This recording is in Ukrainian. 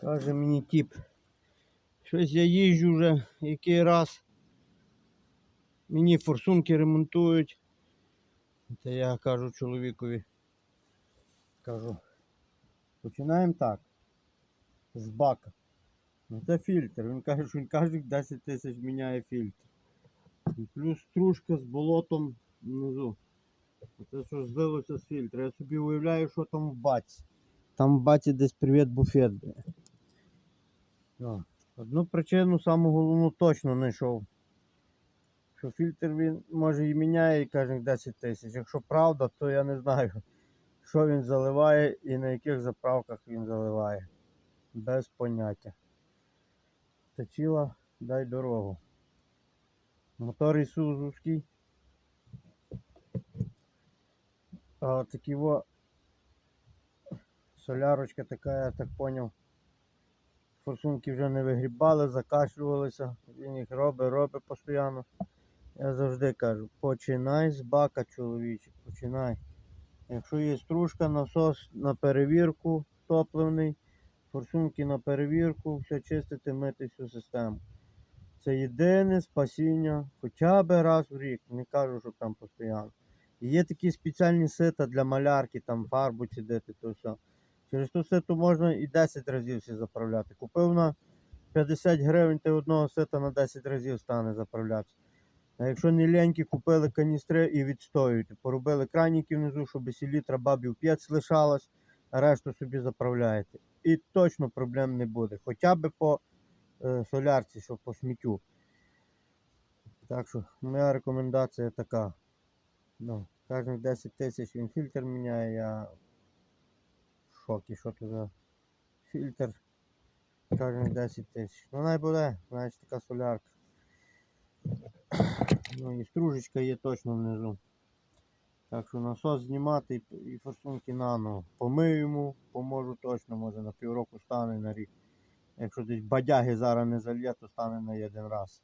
Каже мені тіп. Щось я їжджу вже який раз. Мені форсунки ремонтують. Та я кажу чоловікові. Кажу. Починаємо так. З бака. Ну це фільтр. Він каже, що він кожних 10 тисяч міняє фільтр. І плюс стружка з болотом внизу. Це що злилося з фільтра. Я собі уявляю, що там в баці. Там в баці десь привіт буфет. Ну, Одну причину саму головну точно знайшов. Що фільтр він може і міняє кожних 10 тисяч. Якщо правда, то я не знаю, що він заливає і на яких заправках він заливає. Без поняття. Точила, дай дорогу. Мотор ісузовський. А такі во солярочка така, я так поняв. Форсунки вже не вигрібали, закашлювалися. Він їх робить, робить постійно. Я завжди кажу, починай з бака, чоловіче, починай. Якщо є стружка, насос на перевірку топливний, форсунки на перевірку, все чистити, мити всю систему. Це єдине спасіння хоча б раз в рік. Не кажу, що там постійно. І є такі спеціальні сита для малярки, там фарбу цідити, то все. Через ту ситу можна і 10 разів всі заправляти. Купив на 50 гривень, ти одного сита на 10 разів стане заправлятися. А якщо не ленькі, купили каністри і відстоюють. Поробили краніки внизу, щоб селітра бабів 5 лишалось, а решту собі заправляєте. І точно проблем не буде. Хоча б по е, солярці, що по сміттю. Так що моя рекомендація така. Ну, кожних 10 тисяч він фільтр міняє, я шокі, що це за фільтр. Кожних 10 тисяч. Ну най буде, значить така солярка. Ну і стружечка є точно внизу. Так що насос знімати і форсунки наново. Помию йому, поможу точно, може на півроку стане на рік. Якщо десь бадяги зараз не зальє, то стане на один раз.